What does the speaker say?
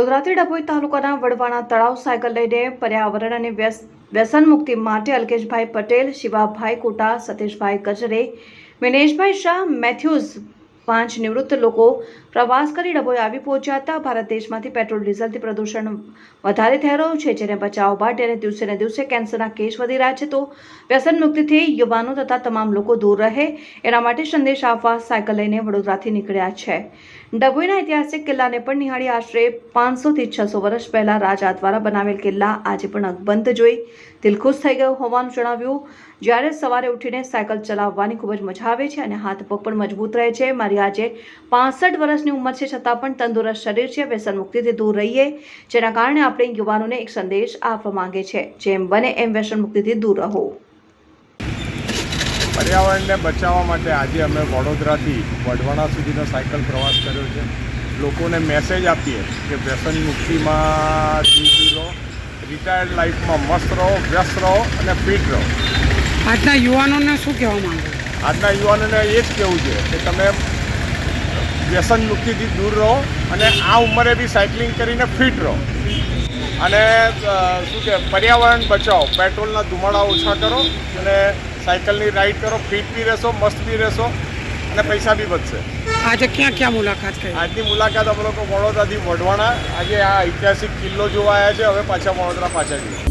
વડોદરાથી ડભોઈ તાલુકાના વડવાણા તળાવ સાયકલ લઈને પર્યાવરણ અને વ્યસ- વ્યસન મુક્તિ માટે અલ્કેશભાઈ પટેલ, શિવાભાઈ કોટા, સતીશભાઈ ગજરે વિનેશભાઈ શાહ, મેથ્યુઝ પાંચ નિવૃત્ત લોકો પ્રવાસ કરી ડભોઈ આવી પહોંચ્યા હતા ભારત દેશમાંથી પેટ્રોલ, ડીઝલથી પ્રદૂષણ વધારે થઈ રહ્યું છે, જેને બચાવ માટે અને દિવસે ને દિવસે કેન્સરના કેસ વધી રહ્યા છે. તો વ્યસન મુક્તિથી યુવાનો તથા તમામ લોકો દૂર રહે, એના માટે સંદેશ આપવા સાયકલ લઈને વડોદરાથી નીકળ્યા છે. ડભોઈના ઐતિહાસિક કિલ્લાને પણ નિહાળી આશરે પાંચસોથી છસો વર્ષ પહેલાં રાજા દ્વારા બનાવેલ કિલ્લા આજે પણ અકબંધ જોઈ દિલખુશ થઈ ગયો હોવાનું જણાવ્યું. જ્યારે સવારે ઉઠીને સાયકલ ચલાવવાની ખૂબ જ મજા આવે છે અને હાથ પગ પણ મજબૂત રહે છે. મારી આજે પાસઠ વર્ષની ઉંમર છે છતાં પણ તંદુરસ્ત શરીર છે વ્યસન મુક્તિથી દૂર રહીએ. જેના કારણે આપણે યુવાનોને એક સંદેશ આપવા માંગે છે. જેમ બને એમ વ્યસન મુક્તિથી દૂર રહો. પર્યાવરણને બચાવવા માટે આજે અમે વડોદરાથી વઢવાણા સુધીનો સાયકલ પ્રવાસ કર્યો છે. લોકોને મેસેજ આપીએ કે વ્યસન મુક્તિમાં જીવી રિટાયર્ડ લાઈફમાં મસ્ત રહો વ્યસ્ત રહો અને ફિટ રહો. આજના યુવાનોને શું કહેવા માંગો? આજના યુવાનોને એ જ કહેવું છે કે તમે વ્યસન મુક્તિથી દૂર રહો અને આ ઉંમરે બી સાયકલિંગ કરીને ફિટ રહો. અને શું કે પર્યાવરણ બચાવો. પેટ્રોલના ધુમાડા ઓછા કરો અને સાયકલની રાઈડ કરો. ફિટ બી રહેશો મસ્ત બી રહેશો અને પૈસા બી બચશે આજે ક્યાં ક્યાં મુલાકાત થઈ આજની મુલાકાત અમે લોકો વડોદરાથી વઢવાણા આજે આ ઐતિહાસિક કિલ્લો જોવા આવ્યા છે. હવે પાછા વડોદરા પાછા જઈએ.